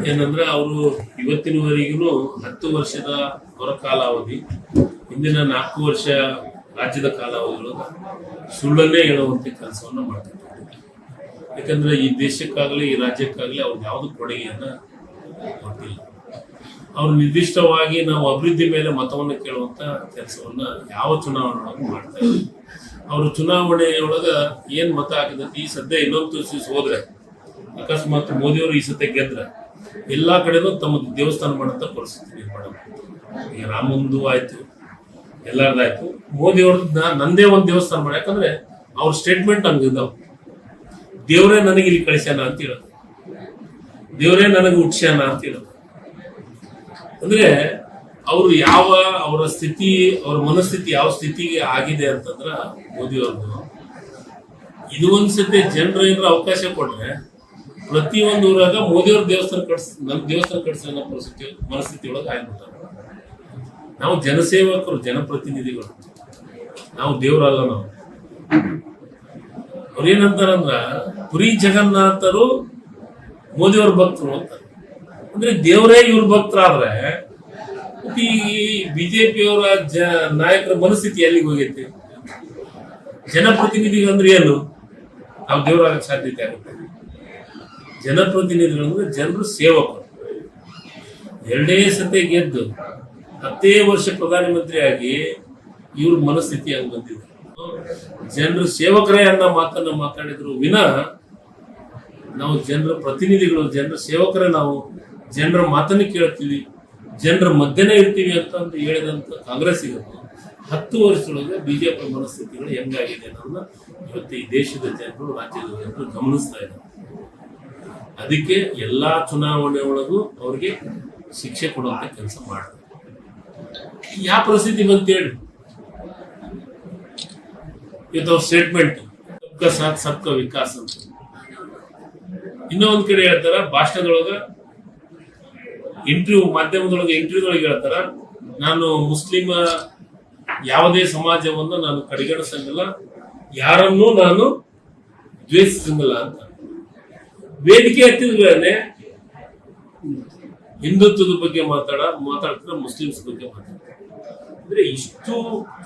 ಏನಂದ್ರೆ ಅವರು ಇವತ್ತಿನವರೆಗೂ ಹತ್ತು ವರ್ಷದ ಹೊರ ಕಾಲಾವಧಿ, ಹಿಂದಿನ ನಾಲ್ಕು ವರ್ಷ ರಾಜ್ಯದ ಕಾಲಾವಧಿಗಳು ಸುಳ್ಳನ್ನೇ ಹೇಳುವಂತ ಕೆಲಸವನ್ನ ಮಾಡ್ತಿದ್ದಾರೆ. ಯಾಕಂದ್ರೆ ಈ ದೇಶಕ್ಕಾಗಲಿ, ಈ ರಾಜ್ಯಕ್ಕಾಗಲಿ ಅವ್ರು ಯಾವುದು ಕೊಡುಗೆಯನ್ನ ಕೊಟ್ಟಿಲ್ಲ. ಅವ್ರು ನಿರ್ದಿಷ್ಟವಾಗಿ ನಾವು ಅಭಿವೃದ್ಧಿ ಮೇಲೆ ಮತವನ್ನು ಕೇಳುವಂತ ಕೆಲಸವನ್ನ ಯಾವ ಚುನಾವಣೆ ಮಾಡ್ತಾ ಇದ್ದಾರೆ ಅವರು ಚುನಾವಣೆಯೊಳಗ ಏನ್ ಮತ ಹಾಕಿದ್ರೆ, ಈ ಸದ್ಯ ಇನ್ನೊಂದು ಹೋದ್ರೆ, ಅಕಸ್ಮಾತ್ ಮೋದಿಯವರು ಈ ಸತಿ ಗೆದ್ರೆ ಎಲ್ಲಾ ಕಡೆನೂ ತಮ್ಮ ದೇವಸ್ಥಾನ ಮಾಡಂತ ಪರಿಸ್ಥಿತಿ ನಿರ್ಮಾಣ. ಈಗ ರಾಮಂದು ಆಯ್ತು, ಎಲ್ಲಾರ್ದಾಯ್ತು. ಮೋದಿ ನಂದೇ ಒಂದು ದೇವಸ್ಥಾನ ಮಾಡಿ. ಯಾಕಂದ್ರೆ ಅವ್ರ ಸ್ಟೇಟ್ಮೆಂಟ್ ಹಂಗಿದ್ದಾವೆ ದೇವರೇ ನನಗೆ ಇಲ್ಲಿ ಕಳಿಸ್ಯಾನ ಅಂತ ಹೇಳೋದು. ದೇವರೇ ನನಗೆ ಹುಟ್ಸ್ಯಾನ ಅಂತ ಹೇಳೋದು. ಅಂದ್ರೆ ಅವರು ಯಾವ, ಅವರ ಸ್ಥಿತಿ, ಅವರ ಮನಸ್ಥಿತಿ ಯಾವ ಸ್ಥಿತಿಗೆ ಆಗಿದೆ ಅಂತಂದ್ರ ಮೋದಿ ಅವ್ರದ್ದು ಇದು ಒಂದ್ಸತಿ ಜನರು ಏನಾರ ಅವಕಾಶ ಕೊಟ್ರೆ ಪ್ರತಿಯೊಂದು ಊರಾಗ ಮೋದಿಯವ್ರ ದೇವಸ್ಥಾನ ಕಟ್ಸ್, ನಮ್ ದೇವಸ್ಥಾನ ಕಟ್ಸ ಅನ್ನೋ ಪರಿಸ್ಥಿತಿ, ಮನಸ್ಥಿತಿ ಒಳಗೆ ಆಗ್ಬಿಟ್ಟಾರೆ. ನಾವು ಜನಸೇವಕರು, ಜನಪ್ರತಿನಿಧಿಗಳು. ನಾವು ದೇವರಲ್ಲ ನಾವು. ಅವ್ರೇನಂತಾರಂದ್ರ ಪುರಿ ಜಗನ್ನಾಥರು ಮೋದಿಯವ್ರ ಭಕ್ತರು ಅಂತ. ಅಂದ್ರೆ ದೇವರೇ ಇವ್ರ ಭಕ್ತರಾದ್ರೆ, ಈ ಬಿಜೆಪಿಯವರ ಜ, ನಾಯಕರ ಮನಸ್ಥಿತಿ ಎಲ್ಲಿಗೆ ಹೋಗೈತಿ? ಜನಪ್ರತಿನಿಧಿಗಳು ಅಂದ್ರೆ ಏನು? ನಾವು ದೇವ್ರಾಗ ಸಾಧ್ಯತೆ ಆಗುತ್ತೆ. ಜನಪ್ರತಿನಿಧಿಗಳು ಜನರು ಸೇವಕರು. ಎರಡೇ ಸತಿ ಗೆದ್ದು ಹತ್ತೇ ವರ್ಷ ಪ್ರಧಾನಮಂತ್ರಿ ಆಗಿ ಇವ್ರ ಮನಸ್ಥಿತಿ ಹಂಗೆ ಬಂದಿದೆ. ಜನರು ಸೇವಕರೇ ಅನ್ನೋ ಮಾತನ್ನ ಮಾತಾಡಿದ್ರು ವಿನ ನಾವು ಜನರ ಪ್ರತಿನಿಧಿಗಳು, ಜನರ ಸೇವಕರೇ ನಾವು ಜನರ ಮಾತನ್ನು ಕೇಳ್ತೀವಿ, ಜನರ ಮಧ್ಯನೇ ಇರ್ತೀವಿ ಅಂತ ಹೇಳಿದಂತ ಕಾಂಗ್ರೆಸ್ ಇವತ್ತು ಹತ್ತು ವರ್ಷದೊಳಗೆ ಬಿಜೆಪಿ ಮನಸ್ಥಿತಿಗಳು ಹೆಂಗಾಗಿದೆ ಅನ್ನೋದನ್ನ ಇವತ್ತು ಈ ದೇಶದ ಜನರು, ರಾಜ್ಯದ ಜನರು ಗಮನಿಸ್ತಾ ಇದ್ದಾರೆ. ಅದಕ್ಕೆ ಎಲ್ಲಾ ಚುನಾವಣೆ ಒಳಗೂ ಅವ್ರಿಗೆ ಶಿಕ್ಷೆ ಕೊಡುವಂತ ಕೆಲಸ ಮಾಡ್ತಾರೆ. ಯಾವ ಪರಿಸ್ಥಿತಿ ಬಂತೇಳಿ ಇದು ಸ್ಟೇಟ್ಮೆಂಟ್ ಸಬ್ಕ ಸಾಥ್ ಸಬ್ಕ ವಿಕಾಸ ಅಂತ. ಇನ್ನೊಂದ್ ಕಡೆ ಹೇಳ್ತಾರ, ಭಾಷಣದೊಳಗ ಇಂಟರ್ವ್ಯೂ ಮಾಧ್ಯಮದೊಳಗೆ ಇಂಟರ್ವ್ಯೂದೊಳಗೆ ಹೇಳ್ತಾರ, ನಾನು ಮುಸ್ಲಿಮ ಯಾವುದೇ ಸಮಾಜವನ್ನು ನಾನು ಕಡೆಗಣಿಸಂಗಿಲ್ಲ, ಯಾರನ್ನೂ ನಾನು ದ್ವೇಷಿಸಂಗಿಲ್ಲ ಅಂತ. ವೇದಿಕೆ ಹತ್ತಿದ್ಗಳನ್ನೇ ಹಿಂದುತ್ವದ ಬಗ್ಗೆ ಮಾತಾಡ ಮಾತಾಡ್ತಾರೆ ಮುಸ್ಲಿಮ್ಸ್ ಬಗ್ಗೆ ಮಾತಾಡ್ತಾರೆ. ಅಂದ್ರೆ ಇಷ್ಟು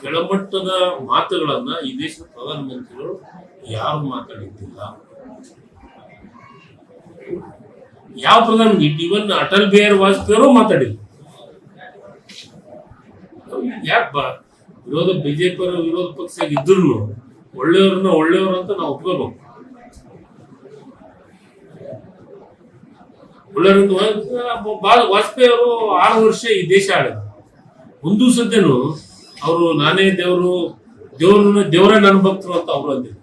ಕೆಳಮಟ್ಟದ ಮಾತುಗಳನ್ನ ಈ ದೇಶದ ಪ್ರಧಾನಮಂತ್ರಿಗಳು ಯಾರು ಮಾತಾಡಿದ್ದಿಲ್ಲ. ಯಾವ ಪ್ರಧಾನ ಇವನ್ ಅಟಲ್ ಬಿಹಾರಿ ವಾಜಪೇಯಿ ಅವರು ಮಾತಾಡಿದ್ರು. ಯಾಕೆ ಬಾ ವಿರೋಧ ಬಿಜೆಪಿ ವಿರೋಧ ಪಕ್ಷ ಇದ್ರು ಒಳ್ಳೆಯವ್ರನ್ನ ಒಳ್ಳೆಯವರು ಅಂತ ನಾವು ಒಪ್ಕೋಬೇಕು. ಬಾ- ವಾಜಪೇಯಿ ಅವರು ಆರು ವರ್ಷ ಈ ದೇಶ ಆಳಿದ್ರು. ಒಂದು ಸದ್ಯನು ಅವರು ನಾನೇ ದೇವರು, ದೇವ್ರನ್ನ ದೇವರೇ ನನ್ನ ಭಕ್ತರು ಅಂತ ಅವರು ಅಂದಿದ್ರು.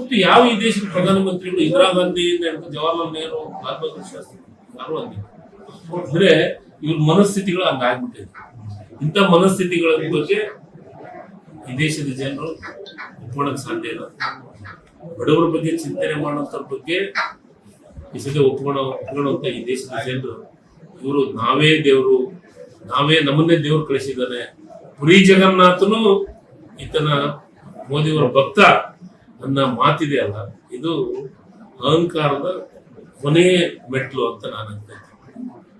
ಮತ್ತು ಯಾವ ಈ ದೇಶದ ಪ್ರಧಾನಮಂತ್ರಿಗಳು ಇಂದಿರಾ ಗಾಂಧಿ ಜವಾಹರ್ಲಾಲ್ ನೆಹರು, ಲಾಲ್ ಬಹದ್ದೂರ್ ಶಾಸ್ತ್ರಿ ಯಾರು ಅಂದಿದ್ರು. ಅಂದ್ರೆ ಇವ್ರ ಮನಸ್ಥಿತಿಗಳು ಹಂಗಾಗ್ಬಿಟ್ಟಿದೆ ಇಂಥ ಮನಸ್ಥಿತಿಗಳ ಬಗ್ಗೆ ಈ ದೇಶದ ಜನರು ಒಪ್ಕೊಳ್ಳಕ್ ಸಾಧ್ಯ ಇಲ್ಲ. ಬಡವರ ಬಗ್ಗೆ ಚಿಂತನೆ ಮಾಡುವಂತ ಬಗ್ಗೆ ಈ ಸದ್ಯ ಒಪ್ಕೊಳ್ಳೋ ಒಪ್ಕೊಳ್ಳುವಂತ ಈ ದೇಶದ ಜನರು, ಇವರು ನಾವೇ ದೇವರು, ನಾವೇ ನಮ್ಮನ್ನೇ ದೇವ್ರು ಕಳಿಸಿದ್ದಾನೆ ಪುರಿ ಜಗನ್ನಾಥನು ಈತನ ಮೋದಿಯವರ ಭಕ್ತ ನನ್ನ ಮಾತಿದೆ ಅಲ್ಲ. ಇದು ಅಹಂಕಾರದ ಕೊನೆಯ ಮೆಟ್ಲು ಅಂತ ನಾನು ಅನ್ಕೊಂತೀನಿ